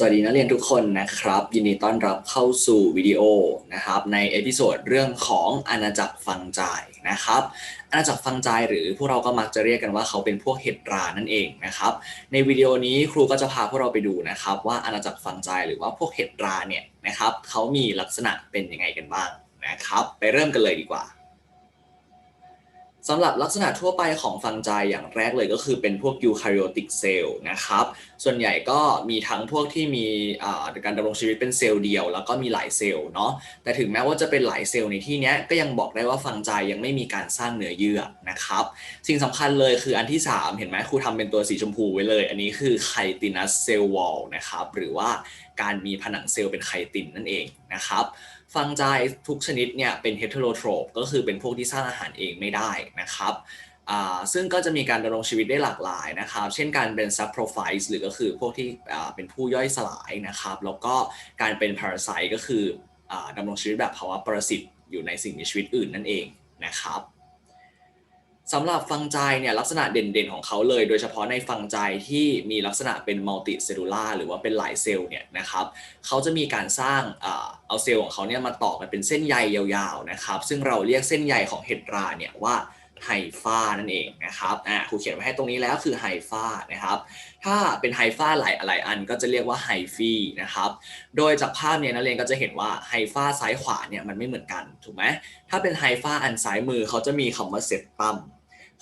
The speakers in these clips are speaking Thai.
สวัสดีนักเรียนทุกคนนะครับ ยินดีต้อนรับเข้าสู่วิดีโอนะครับในเอพิโซดเรื่องของอาณาจักรฟังใจายนะครับอาณาจักรฟังใจายหรือพวกเราก็มักจะเรียกกันว่าเขาเป็นพวกเห็ดรานั่นเองนะครับ ในวิดีโอนี้ครูก็จะพาพวกเราไปดูนะครับ ว่าอาณาจักรฟังใจายหรือว่าพวกเห็ดราเนี่ยนะครับเขามีลักษณะเป็นยังไงกันบ้างนะครับ ไปเริ่มกันเลยดีกว่า สำหรับลักษณะทั่วไปของฟังใจอย่างแรกเลยก็คือเป็นพวกยูคาริโอติกเซลล์นะครับ ส่วนใหญ่ก็มีทั้งพวกที่มีการดำรงชีวิตเป็นเซลล์เดียว แล้วก็มีหลายเซลล์เนาะแต่ถึงแม้ว่าจะเป็นหลายเซลล์ในที่นี้ก็ยังบอกได้ว่าฟังใจยังไม่มีการสร้างเนื้อเยื่อนะครับ สิ่งสำคัญเลยคืออันที่ 3 เห็นไหมครูทำเป็นตัวสีชมพูไว้เลย อันนี้คือไคตินัสเซลล์วอลนะครับหรือว่าการมีผนังเซลล์เป็นไคตินนั่นเองนะครับ ฟังใจทุกชนิดเนี่ยเป็นเฮต e โรโทรปก็คือเป็นพวกที่สร้างอาหารเองไม่ได้นะครับซึ่งก็จะมีการดำรงชีวิตได้หลากหลายนะครับ เช่นการเป็น saprophytes หรือก็คือพวกที่เป็นผู้ย่อยสลายนะครับ แล้วก็การเป็น parasite ก็คืออดำรงชีวิตแบบภาวะปรสิตอยู่ในสิ่งมีชีวิตอื่นนั่นเองนะครับ สำหรับฟังใจเนี่ยลักษณะเด่นๆของเขาเลย โดยเฉพาะในฟังใจที่มีลักษณะเป็นมัลติเซลลูลาหรือว่าเป็นหลายเซลล์เนี่ยนะครับเขาจะมีการสร้างเอาเซลล์ของเขาเนี่ยมาต่อกันเป็นเส้นใยยาวๆนะครับซึ่งเราเรียกเส้นใยของเห็ดราเนี่ยว่าไฮฟ้านั่นเองนะครับอ่าครูเขียนไว้ให้ตรงนี้แล้วคือไฮฟ้านะครับถ้าเป็นไฮฟ้าหลายหลายอันก็จะเรียกว่าไฮฟีนะครับโดยจากภาพเนี่ยนักเรียนก็จะเห็นว่าไฮฟ้าซ้ายขวาเนี่ยมันไม่เหมือนกันถูกไหมถ้าเป็นไฮฟ้าอันซ้ายมือเขาจะมีคำว่าเซตตัม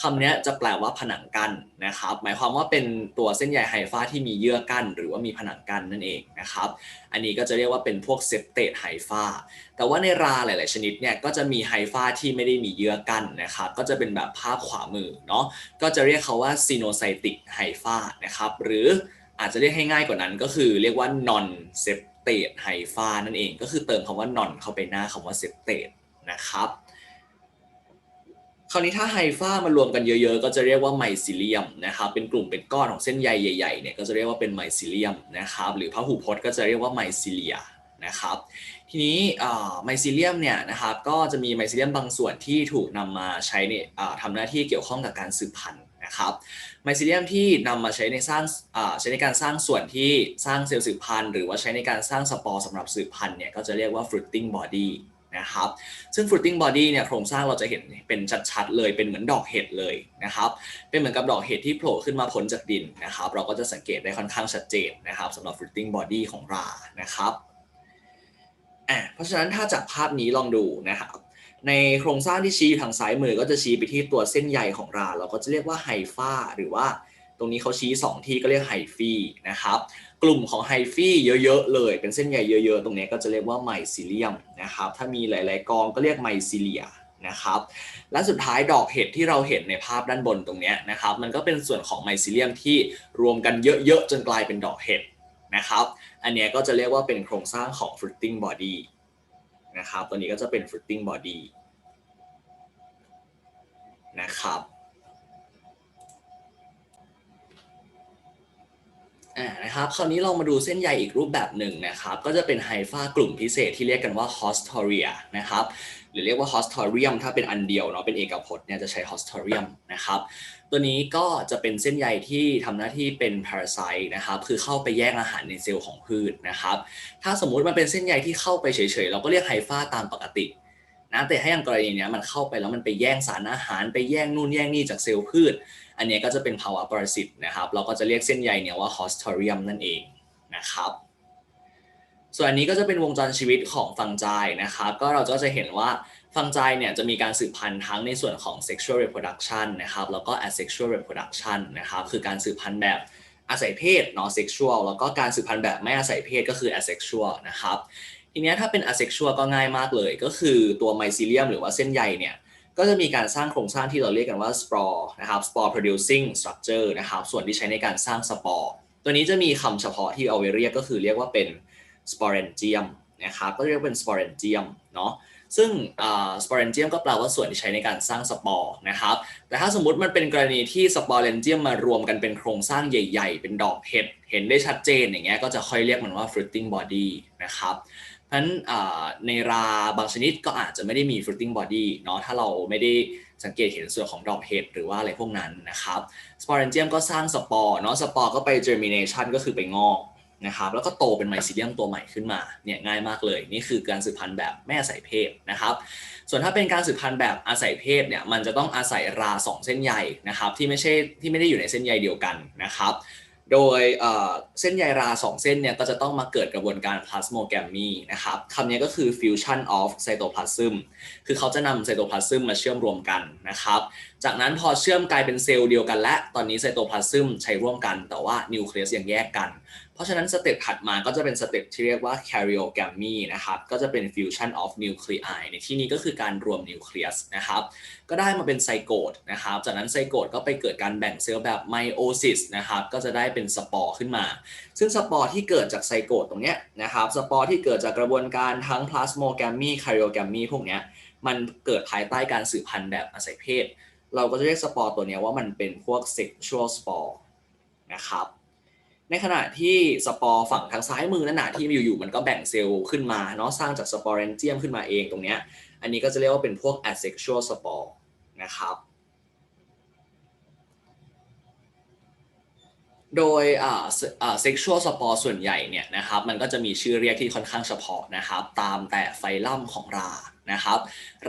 คำนี้จะแปลว่าผนังกั้นนะครับ หมายความว่าเป็นตัวเส้นใยไฮฟ้าที่มีเยื่อกั้น หรือว่ามีผนังกั้นนั่นเองนะครับ อันนี้ก็จะเรียกว่าเป็นพวกเซปเตตไฮฟ้า แต่ว่าในราหลาย ๆ ชนิดเนี่ยก็จะมีไฮฟ้าที่ไม่ได้มีเยื่อกั้นนะครับ ก็จะเป็นแบบภาพขวามือเนาะ ก็จะเรียกเขาว่าซีโนไซติกไฮฟ้านะครับ หรืออาจจะเรียกให้ง่ายกว่านั้นก็คือเรียกว่า non septate ไฮฟ้านั่นเอง ก็คือเติมคำว่า non เข้าไปหน้าคำว่า septate นะครับ คราวนี้ถ้าไฮฟ้ามารวมกันเยอะๆ ก็จะเรียกว่าไมซิเลียมนะครับเป็นกลุ่มเป็นก้อนของเส้นใยใหญ่ๆเนี่ยก็จะเรียกว่าเป็นไมซิเลียมนะครับหรือพหูพจน์ก็จะเรียกว่าไมซิเลียนะครับทีนี้ไมซิเลียมเนี่ยนะครับก็จะมีไมซิเลียมบางส่วนที่ถูกนำมาใช้ในอ่าทำหน้าที่เกี่ยวข้องกับการสืบพันธุ์นะครับไมซิเลียมที่นำมาใช้ในสร้างใช้ในการสร้างส่วนที่สร้างเซลล์สืบพันธุ์หรือว่าใช้ในการสร้างสปอร์สำหรับสืบพันธุ์เนี่ยก็จะเรียกว่า fruiting body นะครับซึ่ง fruiting body เนี่ยโครงสร้างเราจะเห็นเป็นชัดๆเลยเป็นเหมือนดอกเห็ดเลยนะครับเป็นเหมือนกับดอกเห็ดที่โผล่ขึ้นมาพ้นจากดินนะครับเราก็จะสังเกตได้ค่อนข้างชัดเจนนะครับสำหรับ fruiting body ของรานะครับอะเพราะฉะนั้นถ้าจากภาพนี้ลองดูนะครับในโครงสร้างที่ชี้อยู่ทางซ้ายมือก็จะชี้ไปที่ตัวเส้นใยของรา เราก็จะเรียกว่าไฮฟ้าหรือว่า ตรงนี้เขาชี้ 2 ที่ก็เรียกไฮฟีนะครับกลุ่มของไฮฟีเยอะๆเลย เป็นเส้นใยเยอะๆ ตรงนี้ก็จะเรียกว่าไมซิเลียมนะครับถ้ามีหลายๆกองก็เรียกไมซิเลียนะครับและสุดท้ายดอกเห็ดที่เราเห็นในภาพด้านบนตรงนี้นะครับมันก็เป็นส่วนของไมซิเลียมที่รวมกันเยอะๆ จนกลายเป็นดอกเห็ดนะครับอันนี้ก็จะเรียกว่าเป็นโครงสร้างของ fruiting body นะครับตัวนี้ก็จะเป็น fruiting body นะครับ อ่านะครับคราวนี้เรามาดูเส้นใยอีกรูปแบบหนึ่งนะครับ ก็จะเป็นไฮฟ้ากลุ่มพิเศษที่เรียกกันว่า hostoria นะครับหรือเรียกว่า hostorium ถ้าเป็นอันเดียวเนาะเป็นเอกพจน์เนี่ยจะใช้ hostorium นะครับตัวนี้ก็จะเป็นเส้นใยที่ทำหน้าที่เป็น parasite นะครับคือเข้าไปแย่งอาหารในเซลล์ของพืชนะครับถ้าสมมุติมันเป็นเส้นใยที่เข้าไปเฉยๆ เราก็เรียกไฮฟ้าตามปกตินะแต่ให้อย่างกรณีเนี้ยมันเข้าไปแล้วมันไปแย่งสารอาหาร ไปแย่งนู่นแย่งนี่จากเซลล์พืช อันนี้ก็จะเป็นภาวะปรสิตนะครับ เราก็จะเรียกเส้นใยเนี่ยว่า hostoриum นั่นเองนะครับ ส่วนอันนี้ก็จะเป็นวงจรชีวิตของฟังใจนะครับ ก็เราก็จะเห็นว่าฟังใจเนี่ยจะมีการสืบพันธุ์ทั้งในส่วนของ sexual reproduction นะครับแล้วก็ asexual reproduction นะครับคือการสืบพันธุ์แบบอาศัยเพศเนาะ sexual แล้วก็การสืบพันธุ์แบบไม่อาศัยเพศก็คือ asexual นะครับทีนี้ถ้าเป็น asexual ก็ง่ายมากเลย ก็คือตัวไมซิเลียมหรือว่าเส้นใยเนี่ย ก็จะมีการสร้างโครงสร้างที่เราเรียกกันว่า spore นะครับ spore producing structure นะครับ ส่วนที่ใช้ในการสร้างสปอร์ตัวนี้จะมีคำเฉพาะที่เอาไว้เรียกก็คือเรียกว่าเป็น sporangium นะครับ ก็เรียกเป็น sporangium เนาะซึ่ง sporangium ก็แปลว่าส่วนที่ใช้ในการสร้างสปอร์นะครับ แต่ถ้าสมมติมันเป็นกรณีที่ sporangium มารวมกันเป็นโครงสร้างใหญ่ ๆ เป็นดอกเห็ด เห็นได้ชัดเจนอย่างเงี้ย ก็จะค่อยเรียกมันว่า fruiting body นะครับ เพราะฉะนั้นในราบางชนิดก็อาจจะไม่ได้มี fruiting body เนาะถ้าเราไม่ได้สังเกตเห็นส่วนของดอกเห็ดหรือว่าอะไรพวกนั้นนะครับ sporangium ก็สร้างสปอร์เนาะสปอร์ก็ไป germination ก็คือไปงอกนะครับแล้วก็โตเป็นไมซีเดียมตัวใหม่ขึ้นมาเนี่ยง่ายมากเลย นี่คือการสืบพันธุ์แบบไม่อาศัยเพศนะครับ ส่วนถ้าเป็นการสืบพันธุ์แบบอาศัยเพศเนี่ยมันจะต้องอาศัยราสองเส้นใยนะครับที่ไม่ใช่ที่ไม่ได้อยู่ในเส้นใยเดียวกันนะครับ โดยเส้นใยรา 2 เส้นเนี่ยก็จะต้องมาเกิดกระบวนการพลาสโมแกมมีนะครับคำนี้ก็คือ fusion of cytoplasm คือเขาจะนำไซโตพลาซึมมาเชื่อมรวมกันนะครับจากนั้นพอเชื่อมกลายเป็นเซลล์เดียวกันและตอนนี้ไซโตพลาซึมใช้ร่วมกันแต่ว่านิวเคลียสยังแยกกัน เพราะฉะนั้นสเต็ปถัดมาก็จะเป็นสเต็ปที่เรียกว่า karyogamy นะครับก็จะเป็น fusion of nuclei ในที่นี้ก็คือการรวมนิวเคลียสนะครับก็ได้มาเป็นไซโกดนะครับจากนั้นไซโกดก็ไปเกิดการแบ่งเซลล์แบบไมโอซิสนะครับก็จะได้เป็นสปอร์ขึ้นมา ซึ่งสปอร์ที่เกิดจากไซโกดตรงเนี้ยนะครับสปอร์ที่เกิดจากกระบวนการทั้งพลาสโมแกรมมีคาริโอแกรมมีพวกเนี้ยมันเกิดภายใต้การสืบพันธุ์แบบอาศัยเพศ เราก็จะเรียกสปอร์ตัวนี้ว่ามันเป็นพวก sexual spore นะครับ ในขณะที่สปอร์ฝั่งทางซ้ายมือนั่นนะที่อยู่ๆมันก็แบ่งเซลล์ขึ้นมาเนาะสร้างจากสปอร์เรนเจียมขึ้นมาเองตรงเนี้ย อันนี้ก็จะเรียกว่าเป็นพวก asexual spore นะครับโดยอ่าอ่า sexual spore ส่วนใหญ่เนี่ยนะครับมันก็จะมีชื่อเรียกที่ค่อนข้างเฉพาะนะครับ ตามแต่ไฟลัมของรา นะครับ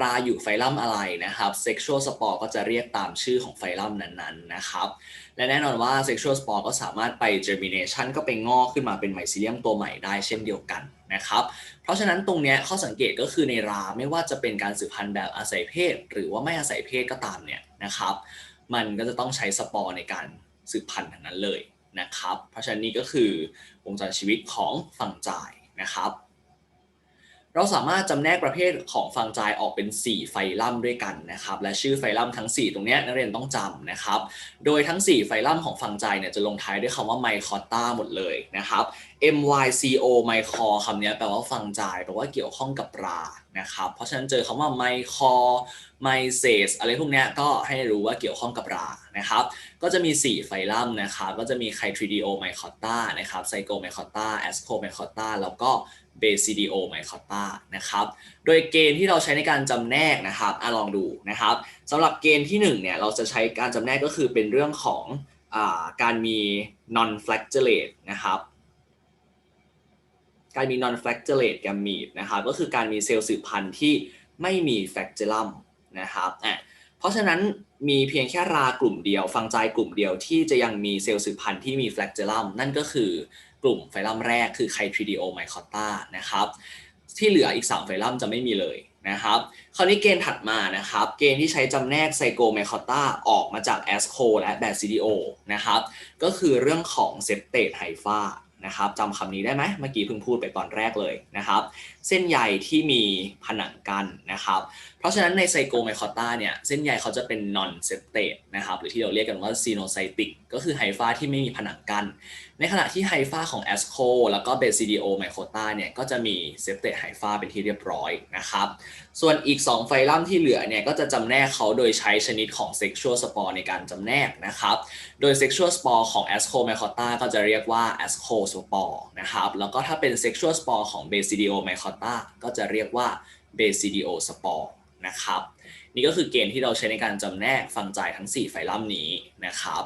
ราอยู่ไฟลัมอะไรนะครับ sexual spore ก็จะเรียกตามชื่อของไฟลัมนั้นๆนะครับและแน่นอนว่า sexual spore ก็สามารถไป germination ก็ไปงอกขึ้นมาเป็นไมซีเลียมตัวใหม่ได้เช่นเดียวกันนะครับเพราะฉะนั้นตรงนี้ข้อสังเกตก็คือในราไม่ว่าจะเป็นการสืบพันธุ์แบบอาศัยเพศ หรือว่าไม่อาศัยเพศก็ตามเนี่ยนะครับมันก็จะต้องใช้สปอร์ในการสืบพันธุ์ทั้งนั้นเลยนะครับ เพราะฉะนั้นนี่ก็คือวงจรชีวิตของฝั่งจ่ายนะครับ เราสามารถจำแนกประเภทของฟังจายออกเป็น 4 ไฟลัมด้วยกันนะครับและชื่อไฟลัมทั้ง 4 ตรงนี้นักเรียนต้องจำนะครับโดยทั้ง 4 ไฟลัมของฟังจายเนี่ยจะลงท้ายด้วยคำว่าไมคอต้าหมดเลยนะครับ MYCO ไมคอคำนี้แปลว่าฟังจายแปลว่าเกี่ยวข้องกับรานะครับเพราะฉะนั้นเจอคำว่าไมคอไมเซสอะไรพวกนี้ก็ให้รู้ว่าเกี่ยวข้องกับรานะครับก็จะมี 4 ไฟลัมนะครับก็จะมีไคทริดิโอไมคอต้านะครับไซโกไมคอต้าแอสโคไมคอต้าแล้วก็ เบซิดิโอไมคอต้านะครับ โดยเกณฑ์ที่เราใช้ในการจำแนกนะครับอลองดูนะครับสำหรับเกณฑ์ที่1เนี่ยเราจะใช้การจำแนกก็คือเป็นเรื่องของอการมี non flagellate นะครับการมี non flagellate gamete นะครับก็คือการมีเซลล์สืบพันธุ์ที่ไม่มี flagellum นะครับอะเพราะฉะนั้นมีเพียงแค่รากลุ่มเดียว ฟังใจกลุ่มเดียวที่จะยังมีเซลล์สืบพันธุ์ที่มี flagellum นั่นก็คือ กลุ่มไฟลัมแรกคือไคทริดิโอไมคอต้านะครับที่เหลืออีก 3 ไฟลัมจะไม่มีเลยนะครับคราวนี้เกณฑ์ถัดมานะครับ เกณฑ์ที่ใช้จำแนกไซโกไมคอต้าออกมาจากแอสโคและแบซิดิโอนะครับก็คือเรื่องของเซปเตตไฮฟานะครับจำคำนี้ได้ไหมเมื่อกี้เพิ่งพูดไปตอนแรกเลยนะครับ เส้นใยที่มีผนังกั้นนะครับ เพราะฉะนั้นในไซโกไมคอต้าเนี่ยเส้นใยเขาจะเป็นนอนเซปเตตนะครับหรือที่เราเรียกกันว่าซีโนไซติกก็คือไฮฟ้าที่ไม่มีผนังกั้น ในขณะที่ไฮฟ้าของแอสโคแล้วก็เบซิดิโอไมโคต้าเนี่ยก็จะมีเซปเตตไฮฟ้าเป็นที่เรียบร้อยนะครับส่วนอีก 2 ไฟลัมที่เหลือเนี่ยก็จะจำแนกเขาโดยใช้ชนิดของเซ็กชวลสปอร์ในการจำแนกนะครับโดยเซ็กชวลสปอร์ของแอสโคไมโคต้าก็จะเรียกว่าแอสโคสปอร์นะครับแล้วก็ถ้าเป็นเซ็กชวลสปอร์ของเบซิดิโอไมโคต้าก็จะเรียกว่าเบซิดิโอสปอร์นะครับ นี่ก็คือเกณฑ์ที่เราใช้ในการจำแนกฟังจ่ายทั้ง 4 ไฟลัมนี้นะครับ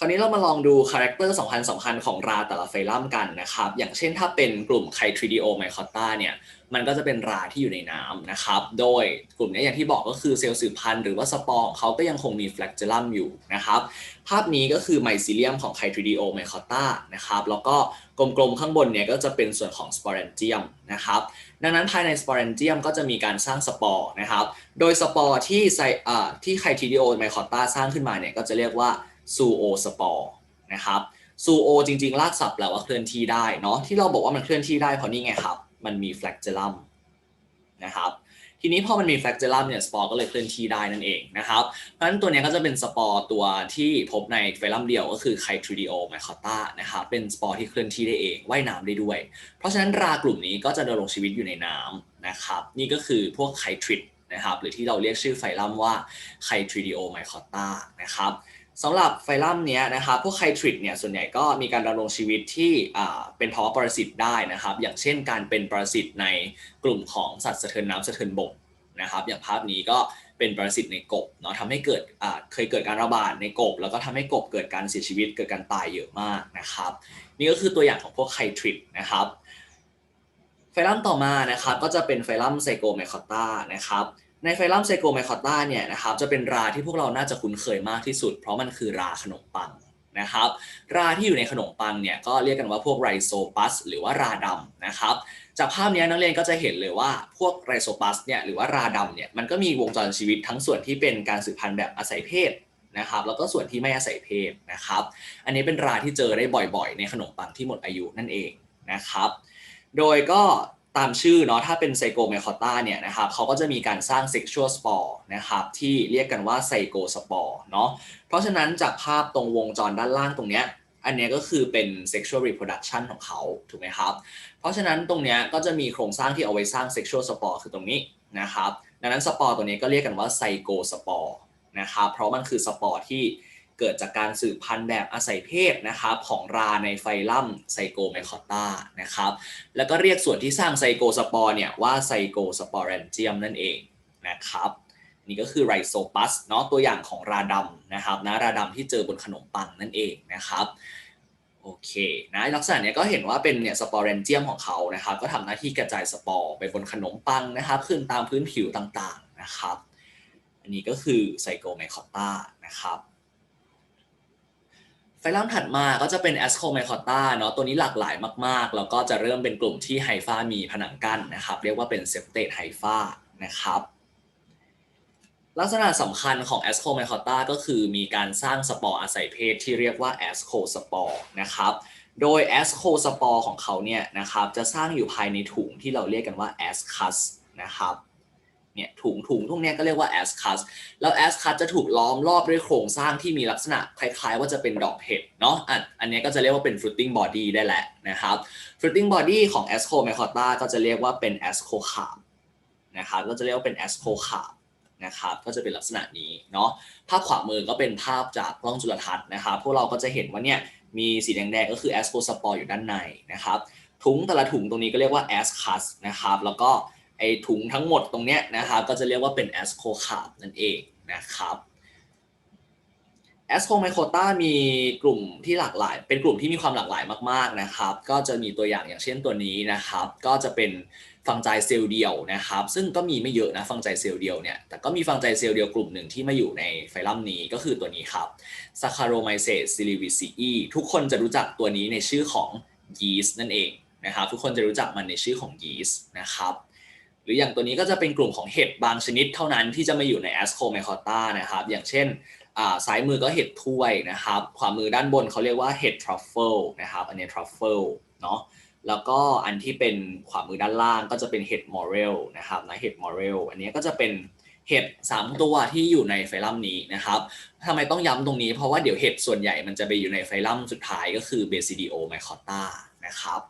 คราวนี้เรามาลองดูคาแรคเตอร์สำคัญสำคัญของราแต่ละไฟลัมกันนะครับ อย่างเช่นถ้าเป็นกลุ่มไคทริดิโอไมคอต้าเนี่ย มันก็จะเป็นราที่อยู่ในน้ำนะครับ โดยกลุ่มนี้อย่างที่บอกก็คือเซลล์สืบพันธุ์หรือว่าสปอร์ของเขาก็ยังคงมีแฟลกเจลัมอยู่นะครับ ภาพนี้ก็คือไมซิเลียมของไคทริดิโอไมคอต้านะครับ แล้วก็ กลมๆข้างบนเนี่ยก็จะเป็นส่วนของสปอเรนเจียมนะครับดังนั้นภายในสปอเรนเจียมก็จะมีการสร้างสปอร์นะครับโดยสปอร์ที่ไซอ่ที่ไคทริดิโอไมคอต้าสร้างขึ้นมาเนี่ยก็จะเรียกว่าซูโอสปอร์นะครับซูโอจริงๆลากศัพท์แปลว่าเคลื่อนที่ได้เนาะที่เราบอกว่ามันเคลื่อนที่ได้เพราะนี่ไงครับ มันมีแฟลกเจลัมนะครับ ทีนี้พอมันมีแฟลกเจลัมเนี่ยสปอร์ก็เลยเคลื่อนที่ได้นั่นเองนะครับเพราะฉะนั้นตัวนี้ก็จะเป็นสปอร์ตัวที่พบในไฟลัมเดียวก็คือไคทริดิโอไมคอต้านะครับเป็นสปอร์ที่เคลื่อนที่ได้เองว่ายน้ำได้ด้วย เพราะฉะนั้นรากลุ่มนี้ก็จะดำรงชีวิตอยู่ในน้ำนะครับนี่ก็คือพวกไคทริดนะครับหรือที่เราเรียกชื่อไฟลัมว่าไคทริดิโอไมคอต้านะครับ สำหรับไฟลัมเนี้ยนะครับพวกไคทริดเนี่ยส่วนใหญ่ก็มีการดำรงชีวิตที่เป็นภาวะปรสิตได้นะครับ อย่างเช่นการเป็นปรสิตในกลุ่มของสัตว์สะเทินน้ำสะเทินบกนะครับ อย่างภาพนี้ก็เป็นปรสิตในกบเนาะทำให้เกิดเคยเกิดการระบาดในกบ แล้วก็ทำให้กบเกิดการเสียชีวิตเกิดการตายเยอะมากนะครับ นี่ก็คือตัวอย่างของพวกไคทริปนะครับไฟลัมต่อมานะครับก็จะเป็นไฟลัมไซโกไมคอตตานะครับ ในไฟลัมไซโกไมคอตตาเนี่ยนะครับจะเป็นราที่พวกเราน่าจะคุ้นเคยมากที่สุด เพราะมันคือราขนมปังนะครับราที่อยู่ในขนมปังเนี่ยก็เรียกกันว่าพวกไรโซปัสหรือว่าราดำนะครับจากภาพนี้นักเรียนก็จะเห็นเลยว่าพวกไรโซปัสเนี่ยหรือว่าราดำเนี่ยมันก็มีวงจรชีวิตทั้งส่วนที่เป็นการสืบพันธุ์แบบอาศัยเพศนะครับแล้วก็ส่วนที่ไม่อาศัยเพศนะครับ อันนี้เป็นราที่เจอได้บ่อยๆ ในขนมปังที่หมดอายุนั่นเองนะครับ โดยก็ ตามชื่อเนาะถ้าเป็นไซโกไมคอตตาเนี่ยนะครับเขาก็จะมีการสร้างเซ็กชวลสปอร์นะครับที่เรียกกันว่าไซโกสปอร์เนาะเพราะฉะนั้นจากภาพตรงวงจรด้านล่างตรงเนี้ยอันเนี้ยก็คือเป็น sexual reproduction ของเขาถูกไหมครับ เพราะฉะนั้นตรงเนี้ยก็จะมีโครงสร้างที่เอาไว้สร้าง sexual spore คือตรงนี้นะครับ ดังนั้นสปอร์ตัวนี้ก็เรียกกันว่าไซโกสปอร์นะครับ เพราะมันคือสปอร์ที่ เกิดจากการสืบพันธุ์แบบอาศัยเพศนะครับของราในไฟลัมไซโกไมคอตตานะครับแล้วก็เรียกส่วนที่สร้างไซโกสปอร์เนี่ยว่าไซโกสปอร์แรนเจียมนั่นเองนะครับนี่ก็คือไรโซปัสเนาะตัวอย่างของราดำนะครับนะราดำที่เจอบนขนมปังนั่นเองนะครับโอเคนะลักษณะเนี้ยก็เห็นว่าเป็นเนี่ยสปอร์เรนเจียมของเขานะครับก็ทำหน้าที่กระจายสปอร์ไปบนขนมปังนะครับขึ้นตามพื้นผิวต่างๆนะครับอันนี้ก็คือไซโกไมคอตตานะครับ ไฟลัมถัดมาก็จะเป็นแอสโคไมคอตตาเนาะตัวนี้หลากหลายมากๆ แล้วก็จะเริ่มเป็นกลุ่มที่ไฮฟามีผนังกั้นนะครับ เรียกว่าเป็นเซปเตตไฮฟานะครับลักษณะสำคัญของ a s c o m y c o t a ก็คือมีการสร้างสปอร์อาศัยเพศที่เรียกว่า a s c o สปอร์นะครับโดย a s c o สปอร์ของเขาเนี่ยนะครับจะสร้างอยู่ภายในถุงที่เราเรียกกันว่า ascus นะครับ เนี่ยถุงถุงพวกนี้ก็เรียกว่า ascus แล้ว ascus จะถูกล้อมรอบด้วยโครงสร้างที่มีลักษณะคล้ายๆ ว่าจะเป็นดอกเห็ดเนาะอันอันนี้ก็จะเรียกว่าเป็น fruiting body ได้แหละนะครับ fruiting body ของ a s c o m y c o t a ก็จะเรียกว่าเป็น ascocarp นะครับก็จะเรียกว่าเป็น ascocarp นะครับก็จะเป็นลักษณะนี้เนาะภาพขวามือก็เป็นภาพจากกล้องจุลทรรศน์นะครับพวกเราก็จะเห็นว่าเนี่ยมีสีแดงๆก็คือแอสโคสปอร์อยู่ด้านในนะครับถุงแต่ละถุงตรงนี้ก็เรียกว่าแอสคัสนะครับแล้วก็ ไอถุงทั้งหมดตรงเนี้ยนะครับก็จะเรียกว่าเป็นแอสโคคาร์บนั่นเองนะครับแอสโคไมโครต้ามีกลุ่มที่หลากหลาย เป็นกลุ่มที่มีความหลากหลายมากๆนะครับ ก็จะมีตัวอย่างอย่างเช่นตัวนี้นะครับ ก็จะเป็นฟังใจเซลล์เดียวนะครับ ซึ่งก็มีไม่เยอะนะฟังใจเซลล์เดียวเนี่ย แต่ก็มีฟังใจเซลล์เดียวกลุ่มหนึ่งที่มาอยู่ในไฟลัมนี้ก็คือตัวนี้ครับ Saccharomyces cerevisiae ทุกคนจะรู้จักตัวนี้ในชื่อของยีสต์นั่นเองนะครับ ทุกคนจะรู้จักมันในชื่อของยีสต์นะครับ รืออย่างตัวนี้ก็จะเป็นกลุ่มของเห็ดบางชนิดเท่านั้นที่จะมาอยู่ใน Ascomycota นะครับ อย่างเช่นซ้ายมือก็เห็ดถ้วยนะครับ ขวามือด้านบนเขาเรียกว่าเห็ดทรัฟเฟิลนะครับ อันนี้ทรัฟเฟิลเนาะแล้วก็อันที่เป็นขวามือด้านล่างก็จะเป็นเห็ดมอเรลนะครับนะเห็ดมอเรลอันนี้ก็จะเป็นเห็ด3 ตัวที่อยู่ในไฟลัมนี้นะครับทำไมต้องย้ำตรงนี้เพราะว่าเดี๋ยวเห็ดส่วนใหญ่มันจะไปอยู่ในไฟลัมสุดท้ายก็คือเบซิดิโอไมคอตานะครับ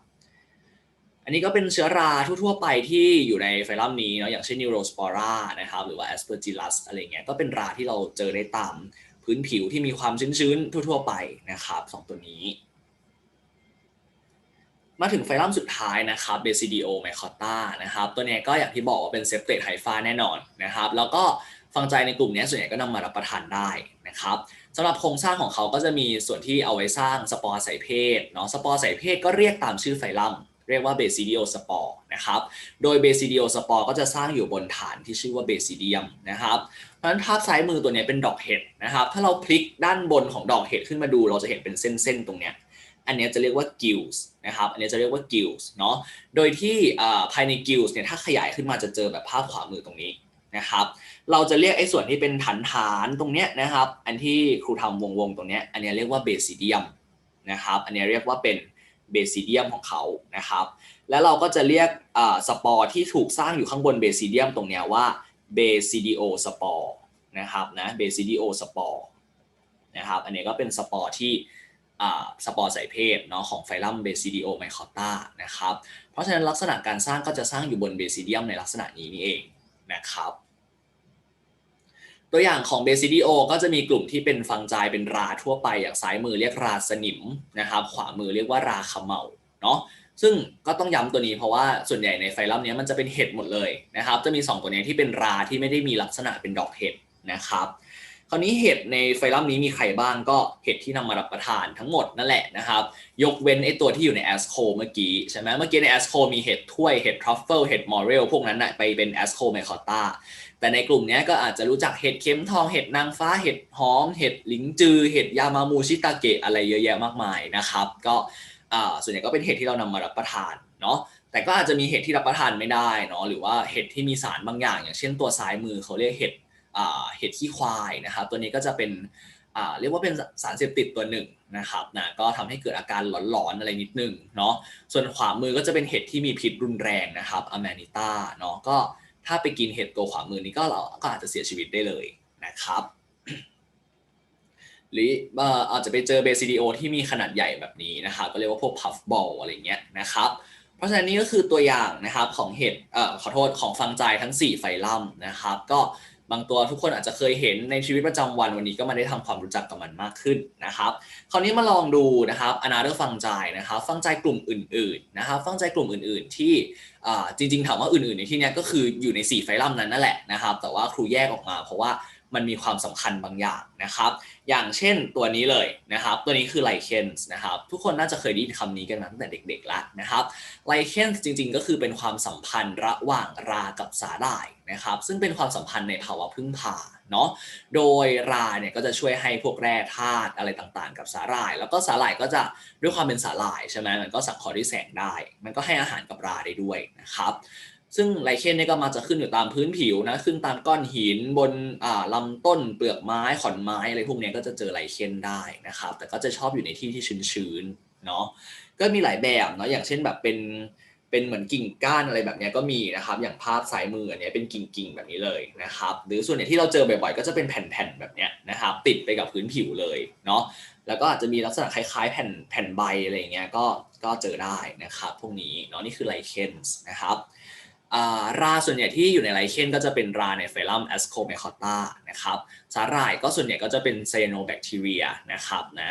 อันนี้ก็เป็นเชื้อราทั่วๆไปที่อยู่ในไฟลัมนี้เนาะอย่างเช่นนิโรสปอรานะครับหรือว่าแอสเปอร์จิลัสอะไรเงี้ยก็เป็นราที่เราเจอได้ตามพื้นผิวที่มีความชื้นๆ ทั่วๆไปนะครับสองตัวนี้ มาถึงไฟลัมสุดท้ายนะครับ Basidio mycota นะครับตัวนี้ก็อย่างที่บอกว่าเป็นเซปเตตไฮฟาแน่นอนนะครับแล้วก็ฟังใจในกลุ่มนี้ส่วนใหญ่ก็นำมารับประทานได้นะครับสำหรับโครงสร้างของเขาก็จะมีส่วนที่เอาไว้สร้างสปอร์ใส่เพศเนาะสปอร์ใส่เพศก็เรียกตามชื่อไฟลัม เรียกว่า Basidio spore นะครับ โดย Basidio spore ก็จะสร้างอยู่บนฐานที่ชื่อว่า Basidium นะครับเพราะฉะนั้นภาพซ้ายมือตัวนี้เป็นดอกเห็ดนะครับ ถ้าเราพลิกด้านบนของดอกเห็ดขึ้นมาดูเราจะเห็นเป็นเส้นๆตรงเนี้ยอันนี้จะเรียกว่า gills นะครับ อันนี้จะเรียกว่า gills เนาะ โดยที่ภายใน gills เนี่ยถ้าขยายขึ้นมาจะเจอแบบภาพขวามือตรงนี้นะครับ เราจะเรียกไอ้ส่วนที่เป็นฐานฐานตรงเนี้ยนะครับ อันที่ครูทำวงวงตรงเนี้ย อันนี้เรียกว่า basidium นะครับ อันนี้เรียกว่าเป็น basidium ของเขานะครับ แล้วเราก็จะเรียกสปอร์ที่ถูกสร้างอยู่ข้างบน basidium ตรงนี้ว่า basidio spore นะครับนะ basidio spore นะครับอันนี้ก็เป็นสปอร์ที่สปอร์ใส่เพศเนาะของไฟลัมเบซิดิโอไมคอตานะครับเพราะฉะนั้นลักษณะการสร้างก็จะสร้างอยู่บนเบซิเดียมในลักษณะนี้นี่เองนะครับ ตัวอย่างของเบซิดิโอก็จะมีกลุ่มที่เป็นฟังจายเป็นราทั่วไป อย่างซ้ายมือเรียกราสนิมนะครับ ขวามือเรียกว่าราขมเหลาเนาะซึ่งก็ต้องย้ำตัวนี้เพราะว่าส่วนใหญ่ในไฟลัมนี้มันจะเป็นเห็ดหมดเลยนะครับ จะมี 2 ตัวนี้ที่เป็นราที่ไม่ได้มีลักษณะเป็นดอกเห็ดนะครับ คราวนี้เห็ดในไฟลัมนี้มีใครบ้างก็เห็ดที่นำมารับประทานทั้งหมดนั่นแหละนะครับ ยกเว้นไอตัวที่อยู่ในแอสโคเมื่อกี้ใช่ไหมเมื่อกี้ในแอสโคมีเห็ดถ้วยเห็ดทรัฟเฟิลเห็ดมอเรลพวกนั้นนะไปเป็นแอสโคไมคอตา แต่ในกลุ่มนี้ก็อาจจะรู้จักเห็ดเข็มทองเห็ดนางฟ้าเห็ดหอม เห็ดหลิงจือ เห็ดยามามูชิตาเกะอะไรเยอะแยะมากมายนะครับ ก็ส่วนใหญ่ก็เป็นเห็ดที่เรานำมารับประทานเนาะแต่ก็อาจจะมีเห็ดที่รับประทานไม่ได้เนาะหรือว่าเห็ดที่มีสารบางอย่าง อย่างเช่นตัวซ้ายมือเขาเรียกเห็ดเห็ดขี้ควายนะครับ ตัวนี้ก็จะเป็นเรียกว่าเป็นสารเสพติดตัวหนึ่งนะครับนะก็ทำให้เกิดอาการหลอนๆอะไรนิดนึงเนาะส่วนขวามือก็จะเป็นเห็ดที่มีพิษรุนแรงนะครับอแมนิต้าเนาะก็ ถ้าไปกินเห็ดตัวขวามือนี้ก็เราก็อาจจะเสียชีวิตได้เลยนะครับ หรืออาจจะไปเจอเบซิดิโอที่มีขนาดใหญ่แบบนี้นะครับก็เรียกว่าพวกพัฟบอลอะไรเงี้ยนะครับเพราะฉะนั้นนี่ก็คือตัวอย่างนะครับของเห็ดเอ่อขอโทษของฟังใจทั้ง 4 ไฟลัมนะครับ ก็ บางตัวทุกคนอาจจะเคยเห็นในชีวิตประจำวันวันนี้ก็มาได้ทำความรู้จักกับมันมากขึ้นนะครับ คราวนี้มาลองดูนะครับอนาเดอร์ฟังใจนะครับฟังใจกลุ่มอื่นๆนะครับฟังใจกลุ่มอื่นๆ ที่จริงๆถามว่าอื่นๆ ในที่นี้ก็คืออยู่ใน 4 ไฟลัมนั้นนั่นแหละนะครับ แต่ว่าครูแยกออกมาเพราะว่า มันมีความสำคัญบางอย่างนะครับ อย่างเช่นตัวนี้เลยนะครับ ตัวนี้คือไลเคนส์นะครับ ทุกคนน่าจะเคยได้ยินคำนี้กันมาตั้งแต่เด็กๆแล้วนะครับไลเคนส์จริงๆ ก็คือเป็นความสัมพันธ์ระหว่างรากับสาหร่ายนะครับ ซึ่งเป็นความสัมพันธ์ในภาวะพึ่งพาเนาะ โดยราเนี่ยก็จะช่วยให้พวกแร่ธาตุอะไรต่างๆ กับสาหร่าย แล้วก็สาหร่ายก็จะด้วยความเป็นสาหร่ายใช่ไหมมันก็สังเคราะห์ด้วยแสงได้ มันก็ให้อาหารกับราได้ด้วยนะครับ ซึ่งไลเคนนี่ก็มาจะขึ้นอยู่ตามพื้นผิวนะ ขึ้นตามก้อนหินบนอ่าลำต้นเปลือกไม้ขอนไม้อะไรพวกนี้ก็จะเจอไลเคนได้นะครับ แต่ก็จะชอบอยู่ในที่ที่ชื้นๆเนาะก็มีหลายแบบเนาะอย่างเช่นแบบเป็นเป็นเหมือนกิ่งก้านอะไรแบบนี้ก็มีนะครับ อย่างภาพซ้ายมืออันเนี้ยเป็นกิ่งๆแบบนี้เลยนะครับ หรือส่วนใหญ่ที่เราเจอบ่อยๆ ก็จะเป็นแผ่นๆแบบนี้นะครับ ติดไปกับพื้นผิวเลยเนาะแล้วก็อาจจะมีลักษณะคล้ายๆ แผ่นแผ่นใบอะไรอย่างเงี้ยก็ก็เจอได้นะครับ พวกนี้เนาะนี่คือไลเคนส์นะครับ ราส่วนใหญ่ที่อยู่ในไลเคนก็จะเป็นราในไฟลัมแอสโคเมคอตานะครับสาหร่ายก็ส่วนใหญ่ก็จะเป็นไซโนแบคทีเรียนะครับนะ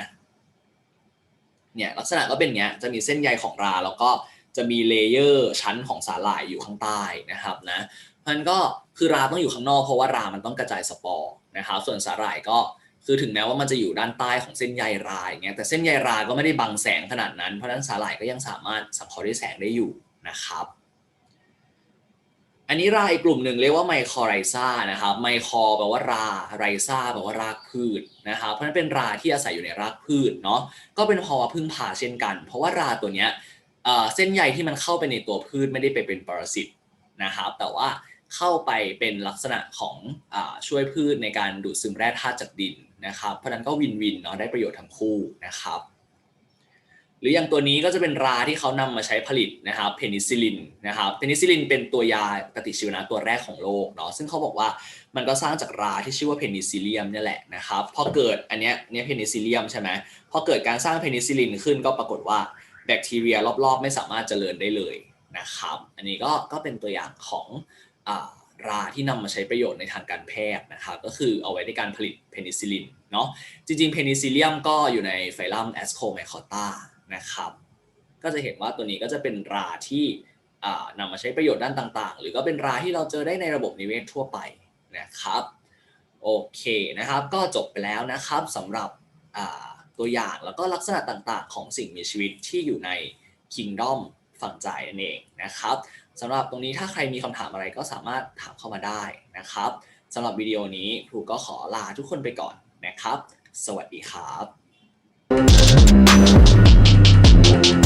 เนี่ยลักษณะก็เป็นเงี้ยจะมีเส้นใยของราแล้วก็จะมีเลเยอร์ชั้นของสาหร่ายอยู่ข้างใต้นะครับนะมันก็คือราต้องอยู่ข้างนอกเพราะว่ารามันต้องกระจายสปอร์นะครับส่วนสาหร่ายก็คือถึงแม้ว่ามันจะอยู่ด้านใต้ของเส้นใยราอย่างเงี้ยแต่เส้นใยราก็ไม่ได้บังแสงขนาดนั้นเพราะฉะนั้นสาหร่ายก็ยังสามารถสังเคราะห์ด้วยแสงได้อยู่นะครับ อันนี้ราอีกกลุ่มหนึ่งเรียกว่าไมคอไรซานะครับไมคอแปลว่าราไรซาแปลว่ารากพืชนะครับเพราะนั้นเป็นราที่อาศัยอยู่ในรากพืชเนาะก็เป็นภาวะพึ่งพาเช่นกัน เพราะว่าราตัวเนี้ยเส้นใยที่มันเข้าไปในตัวพืชไม่ได้ไปเป็นปรสิตนะครับแต่ว่าเข้าไปเป็นลักษณะของอช่วยพืชในการดูดซึมแร่ธาตุจากดินนะครับเพราะนั้นก็วินวินเนาะได้ประโยชน์ทั้งคู่นะครับ หรืออย่างตัวนี้ก็จะเป็นราที่เขานำมาใช้ผลิตนะครับเพนิซิลินนะครับเพนิซิลินเป็นตัวยาปฏิชีวนะตัวแรกของโลกเนาะซึ่งเขาบอกว่ามันก็สร้างจากราที่ชื่อว่าเพนิซิเลียมนี่แหละนะครับพอเกิดอันเนี้ยเนี่ยเพนิซิเลียมใช่ไหมพอเกิดการสร้างเพนิซิลินขึ้นก็ปรากฏว่าแบคทีเรียรอบๆ ไม่สามารถเจริญได้เลยนะครับอันนี้ก็ก็เป็นตัวอย่างของอราที่นำมาใช้ประโยชน์ในทางการแพทย์นะครับก็คือเอาไว้ในการผลิตเพนิซิลินเนาะจริงๆเพนิซิลเลียมก็อยู่ในไฟลัมแอสโคไมคอตา นะครับ ก็จะเห็นว่าตัวนี้ก็จะเป็นราที่อ่านำมาใช้ประโยชน์ด้านต่างๆ หรือก็เป็นราที่เราเจอได้ในระบบนิเวศทั่วไปนะครับโอเคนะครับ ก็จบไปแล้วนะครับสำหรับตัวอย่างแล้วก็ลักษณะต่างๆ ของสิ่งมีชีวิตที่อยู่ใน Kingdom ฝั่งใจนั่นเองนะครับสำหรับตรงนี้ถ้าใครมีคำถามอะไรก็สามารถถามเข้ามาได้นะครับสำหรับวิดีโอนี้ครูก็ขอลาทุกคนไปก่อนนะครับ สวัสดีครับ Thank